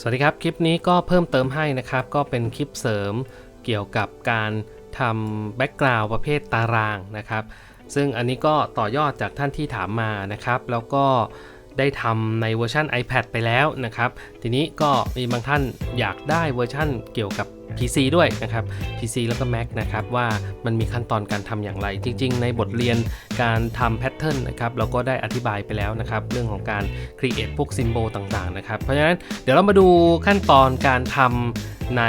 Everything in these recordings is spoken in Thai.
สวัสดีครับ คลิปนี้ก็เพิ่มเติมให้นะครับ ก็เป็นคลิปเสริมเกี่ยวกับการทำแบ็กกราวด์ประเภทตารางนะครับ ซึ่งอันนี้ก็ต่อยอดจากท่านที่ถามมานะครับ แล้วก็ได้ทำในเวอร์ชัน iPad ไปแล้วนะครับ ทีนี้ก็มีบางท่านอยากได้เวอร์ชันเกี่ยวกับ PC ด้วยนะครับ PC แล้วก็ Mac นะครับว่ามันมีขั้นตอนการทำอย่างไร จริง ๆ ในบทเรียนการทำแพทเทิร์นนะครับเราก็ได้อธิบายไปแล้วนะครับเรื่องของการ create พวก symbol ต่างๆนะครับเพราะฉะนั้นเดี๋ยวเรามาดูขั้นตอนการทำใน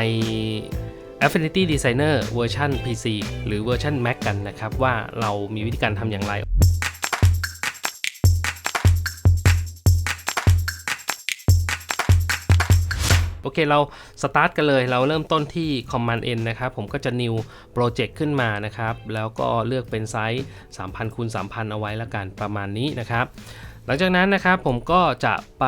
Affinity Designer เวอร์ชัน PC หรือเวอร์ชัน Mac กันนะครับว่าเรามีวิธีการทำอย่างไร โอเคเราสตาร์ทกันเลย เราเริ่มต้นที่ Command N นะครับผมก็จะ New Project ขึ้นมานะครับ แล้วก็เลือกเป็นไซส์3,000คูณ3,000 เอาไว้ละกันประมาณนี้นะครับหลังจากนั้นนะครับผมก็จะไป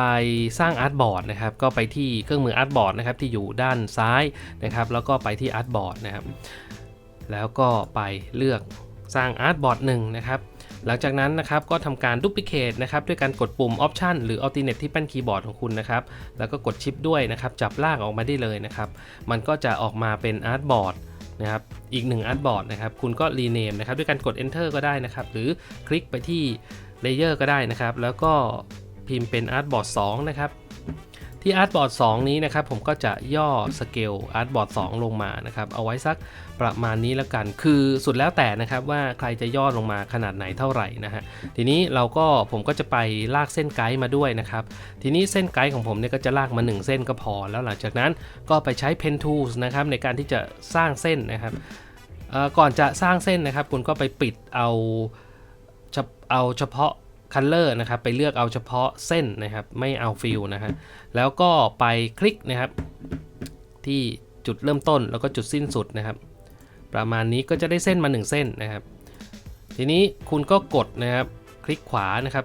สร้างอาร์ตบอร์ดนะครับก็ไปที่เครื่องมืออาร์ตบอร์ดนะครับที่อยู่ด้านซ้ายนะครับแล้วก็ไปที่อาร์ตบอร์ดนะครับแล้วก็ไปเลือกสร้างอาร์ตบอร์ดหนึ่งนะครับ หลังจากนั้นนะครับก็ทำการดูพิเคตนะครับด้วยการกดปุ่ม Option หรือ Alternate ที่แป้นคีย์บอร์ดของคุณนะครับแล้วก็กดชิปด้วยนะครับจับลากออกมาได้เลยนะครับมันก็จะออกมาเป็นอาร์ตบอร์ดนะครับอีกหนึ่งอาร์ตบอร์ดนะครับคุณก็รีเนมนะครับด้วยการกด Enter ก็ได้นะครับหรือคลิกไปที่เลเยอร์ก็ได้นะครับแล้วก็พิมพ์เป็นอาร์ตบอร์ด2นะครับ ที่อาร์ตบอร์ด2นี้นะครับผมก็จะย่อสเกลอาร์ตบอร์ด2ลงมานะครับเอาไว้สักประมาณนี้แล้วกัน คือสุดแล้วแต่นะครับว่าใครจะย่อลงมาขนาดไหนเท่าไหร่นะฮะทีนี้เราก็ผมก็จะไปลากเส้นไกด์มาด้วยนะครับทีนี้เส้นไกด์ของผมเนี่ยก็จะลากมา 1 เส้นก็พอ แล้วหลังจากนั้นก็ไปใช้ Pen Tools นะครับในการที่จะสร้างเส้นนะครับก่อนจะสร้างเส้นนะครับ คุณก็ไปปิดเอาเอาเฉพาะ คันเลอร์นะครับไปเลือกเอาเฉพาะเส้นนะครับไม่เอาฟิลนะฮะแล้วก็ไปคลิกนะครับ ที่จุดเริ่มต้นแล้วก็จุดสิ้นสุดนะครับ ประมาณนี้ก็จะได้เส้นมา 1 เส้นนะครับ ทีนี้คุณก็กดนะครับคลิกขวานะครับ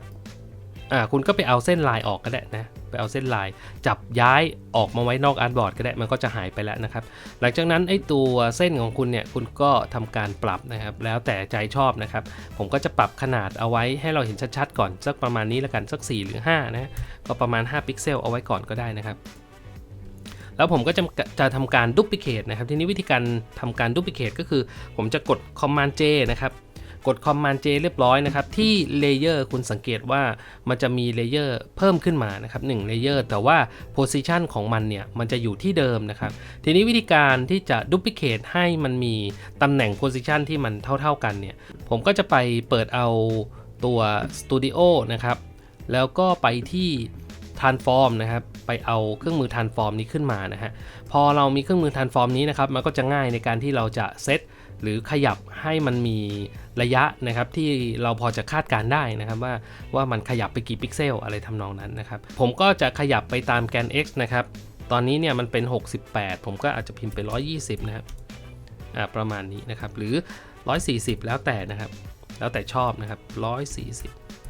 อ่าคุณก็ไปเอาเส้นลายออกก็ได้นะ ไปเอาเส้นลาย จับย้ายออกมาไว้นอกอาร์ตบอร์ดก็ได้มันก็จะหายไปแล้วนะครับ หลังจากนั้นไอ้ตัวเส้นของคุณเนี่ยคุณก็ทำการปรับนะครับ แล้วแต่ใจชอบนะครับ ผมก็จะปรับขนาดเอาไว้ให้เราเห็นชัดๆก่อนสักประมาณนี้ล้วกันสัก 4 หรือ 5 นะก็ประมาณ 5 พิกเซลเอาไว้ก่อนก็ได้นะครับแล้วผมก็จะจะทำการดูพิเคทนะครับ ทีนี้วิธีการทำการดูพิเคทก็คือ ผมจะกด Command J นะครับ กด Command J เรียบร้อยนะครับ ที่เลเยอร์คุณสังเกตว่ามันจะมีเลเยอร์เพิ่มขึ้นมานะครับ1เลเยอร์แต่ว่า Position ของมันเนี่ย มันจะอยู่ที่เดิมนะครับ ทีนี้วิธีการที่จะดูพิเคทให้มันมีตำแหน่ง Position ที่มันเท่า ๆกันเนี่ย ผมก็จะไปเปิดเอาตัว Studio นะครับ แล้วก็ไปที่ transform นะครับ ไปเอาเครื่องมือ transform นี้ขึ้นมานะฮะ พอเรามีเครื่องมือ transform นี้นะครับ มันก็จะง่ายในการที่เราจะเซต หรือขยับให้มันมีระยะนะครับที่เราพอจะคาดการได้นะครับว่าว่ามันขยับไปกี่พิกเซลอะไรทำนองนั้นนะครับ ผมก็จะขยับไปตามแกน x นะครับ ตอนนี้เนี่ยมันเป็น 68 ผมก็อาจจะพิมพ์ไป 120 นะครับประมาณนี้นะครับ หรือ 140 แล้วแต่นะครับ แล้วแต่ชอบนะครับ 140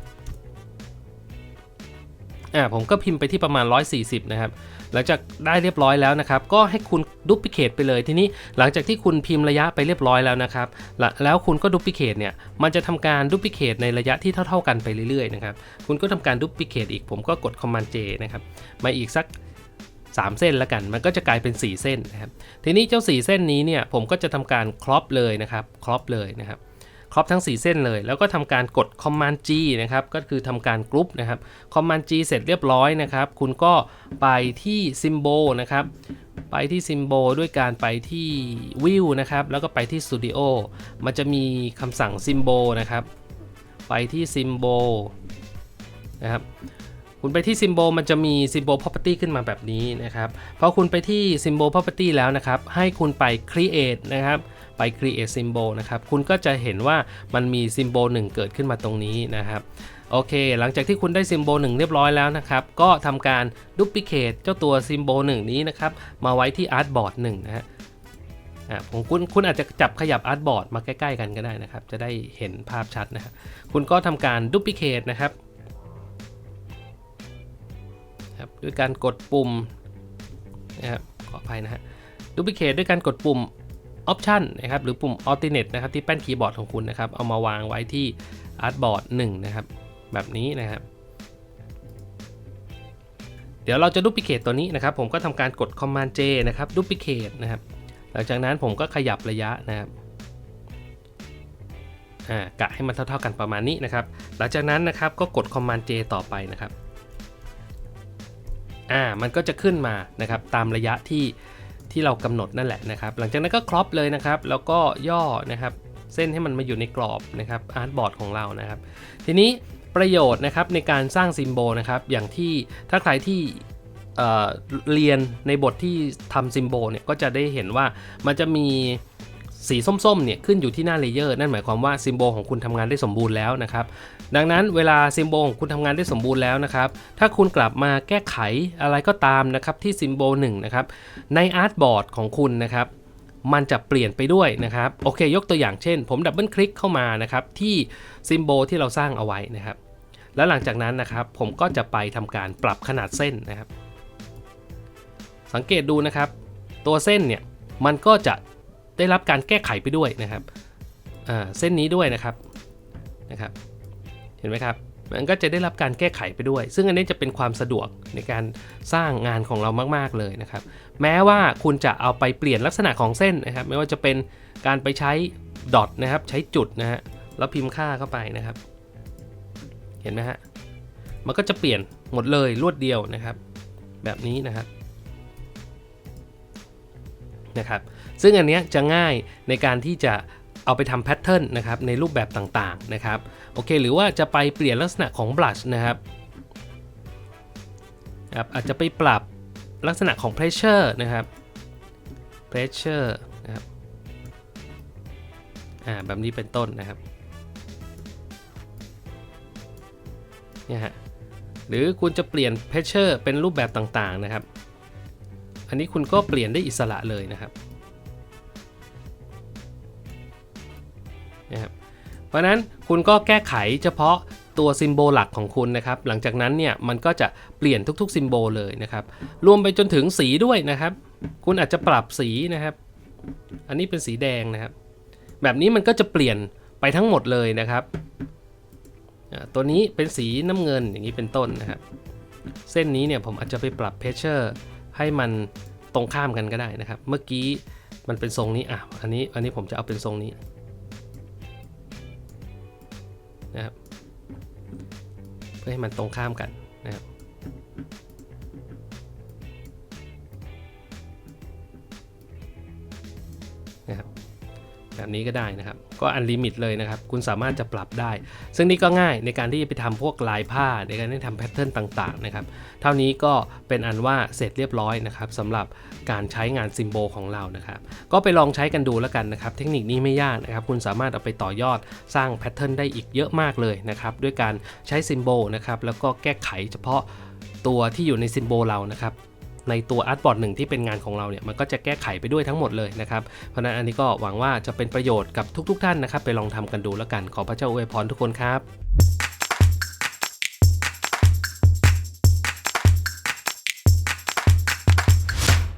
อ่าผมก็พิมพ์ไปที่ประมาณ 140 นะครับ หลังจากได้เรียบร้อยแล้วนะครับ ก็ให้คุณดูพิเคทไปเลยทีนี้หลังจากที่คุณพิมพ์ระยะไปเรียบร้อยแล้วนะครับ แล้วคุณก็ดูพิเคทเนี่ย มันจะทำการดูพิเคทในระยะที่เท่า ๆกันไปเรื่อยๆนะครับ คุณก็ทำการดูพิเคทอีก ผมก็กด Command J นะครับ มาอีกสัก3 เส้นแล้วกัน มันก็จะกลายเป็น 4 เส้นนะครับ ทีนี้เจ้า 4 เส้นนี้เนี่ย ผมก็จะทำการครอปเลยนะครับ ครอปเลยนะครับ ครอบทั้ง 4 เส้นเลย แล้วก็ทำการกด Command G นะครับ ก็คือทำการกรุ๊ปนะครับ Command G เสร็จเรียบร้อยนะครับ คุณก็ไปที่ Symbol นะครับ ไปที่ Symbol ด้วยการไปที่ View นะครับ แล้วก็ไปที่ Studio มันจะมีคำสั่ง Symbol นะครับ ไปที่ Symbol นะครับ คุณไปที่ Symbol มันจะมี Symbol Property ขึ้นมาแบบนี้นะครับพอคุณไปที่ Symbol Property แล้วนะครับ ให้คุณไป Create นะครับไป Create Symbol นะครับ คุณก็จะเห็นว่ามันมี Symbol 1 เกิดขึ้นมาตรงนี้นะครับ โอเค หลังจากที่คุณได้ Symbol 1 เรียบร้อยแล้วนะครับ ก็ทำการ Duplicate เจ้าตัว Symbol 1 นี้นะครับ มาไว้ที่ Artboard 1นะฮะอะผมคุณคุณอาจจะจับขยับอาร์ตบอร์ดมาใกล้ ๆ กันก็ได้นะครับ จะได้เห็นภาพชัดนะฮะคุณก็ทำการดูพิเคทนะครับ ครับด้วยการกดปุ่มนะครับขออภัยนะฮะดูพิเคทด้วยการกดปุ่ม Option นะครับหรือปุ่ม Alternate นะครับที่แป้นคีย์บอร์ดของคุณนะครับ เอามาวางไว้ที่อาร์ตบอร์ด1นะครับ แบบนี้นะครับ เดี๋ยวเราจะ duplicate ตัวนี้นะครับ ผมก็ทำการกด command J นะครับ duplicate นะครับ หลังจากนั้นผมก็ขยับระยะนะครับกะให้มันเท่าๆกันประมาณนี้นะครับ หลังจากนั้นนะครับก็กด command J ต่อไปนะครับ อ่ามันก็จะขึ้นมานะครับตามระยะที่ที่เรากำหนดนั่นแหละนะครับ หลังจากนั้นก็ครอปเลยนะครับ แล้วก็ย่อนะครับ เส้นให้มันมาอยู่ในกรอบนะครับอาร์ตบอร์ดของเรานะครับ ทีนี้ประโยชน์นะครับในการสร้างซิมโบลนะครับ อย่างที่ถ้าใครที่เอ่อเรียนในบทที่ทำซิมโบลเนี่ยก็จะได้เห็นว่ามันจะมี สีส้มๆเนี่ยขึ้นอยู่ที่หน้าเลเยอร์นั่นหมายความว่าซิมโบลของคุณทำงานได้สมบูรณ์แล้วนะครับดังนั้นเวลาซิมโบลของคุณทำงานได้สมบูรณ์แล้วนะครับถ้าคุณกลับมาแก้ไขอะไรก็ตามนะครับที่ซิมโบลหนึ่งนะครับในอาร์ตบอร์ดของคุณนะครับมันจะเปลี่ยนไปด้วยนะครับโอเค ยกตัวอย่างเช่น ผมดับเบิลคลิกเข้ามานะครับที่ซิมโบลที่เราสร้างเอาไว้นะครับแล้วหลังจากนั้นนะครับผมก็จะไปทำการปรับขนาดเส้นนะครับ สังเกตดูนะครับ ตัวเส้นเนี่ยมันก็จะ ได้รับการแก้ไขไปด้วยนะครับเส้นนี้ด้วยนะครับนะครับ เห็นไหมครับ มันก็จะได้รับการแก้ไขไปด้วย ซึ่งอันนี้จะเป็นความสะดวกในการสร้างงานของเรามากๆเลยนะครับ แม้ว่าคุณจะเอาไปเปลี่ยนลักษณะของเส้นนะครับ ไม่ว่าจะเป็นการไปใช้ดอทนะครับ ใช้จุดนะฮะ แล้วพิมพ์ค่าเข้าไปนะครับ เห็นไหมฮะ มันก็จะเปลี่ยนหมดเลยรวดเดียวนะครับ แบบนี้นะครับนะครับ ซึ่งอันนี้จะง่ายในการที่จะเอาไปทำแพทเทิร์นนะครับในรูปแบบต่างๆนะครับโอเคหรือว่าจะไปเปลี่ยนลักษณะของบลัชนะครับอาจจะไปปรับลักษณะของ pressure นะครับ pressure นะครับอ่าแบบนี้เป็นต้นนะครับเนี่ยฮะหรือคุณจะเปลี่ยน pressure เป็นรูปแบบต่างๆนะครับ อันนี้คุณก็เปลี่ยนได้อิสระเลยนะครับ ราะนั้นคุณก็แก้ไขเฉพาะตัวซิมโบลหลักของคุณนะครับ หลังจากนั้นเนี่ยมันก็จะเปลี่ยนทุกๆซิมโบลเลยนะครับ รวมไปจนถึงสีด้วยนะครับ คุณอาจจะปรับสีนะครับ อันนี้เป็นสีแดงนะครับ แบบนี้มันก็จะเปลี่ยนไปทั้งหมดเลยนะครับ ตัวนี้เป็นสีน้ำเงินอย่างนี้เป็นต้นนะครับ เส้นนี้เนี่ยผมอาจจะไปปรับเพชเชอร์ให้มันตรงข้ามกันก็ได้นะครับ เมื่อกี้มันเป็นทรงนี้อะอันนี้อันนี้ผมจะเอาเป็นทรงนี้ พื่อให้มันตรงข้ามกัน แบบนี้ก็ได้นะครับ ก็อันลิมิตเลยนะครับ คุณสามารถจะปรับได้ ซึ่งนี่ก็ง่ายในการที่จะไปทำพวกลายผ้า ในการที่ทำแพทเทิร์นต่างๆนะครับ เท่านี้ก็เป็นอันว่าเสร็จเรียบร้อยนะครับสำหรับการใช้งานซิมโบลของเรานะครับ ก็ไปลองใช้กันดูแล้วกันนะครับ เทคนิคนี้ไม่ยากนะครับ คุณสามารถเอาไปต่อยอดสร้างแพทเทิร์นได้อีกเยอะมากเลยนะครับ ด้วยการใช้ซิมโบลนะครับ แล้วก็แก้ไขเฉพาะตัวที่อยู่ในซิมโบลเรานะครับ ในตัวอาร์ตบอร์ดหนึ่งที่เป็นงานของเราเนี่ยมันก็จะแก้ไขไปด้วยทั้งหมดเลยนะครับเพราะนั้นอันนี้ก็หวังว่าจะเป็นประโยชน์กับทุก ๆ ท่านนะครับ ไปลองทำกันดูแล้วกันขอพระเจ้าอวยพรทุกคนครับ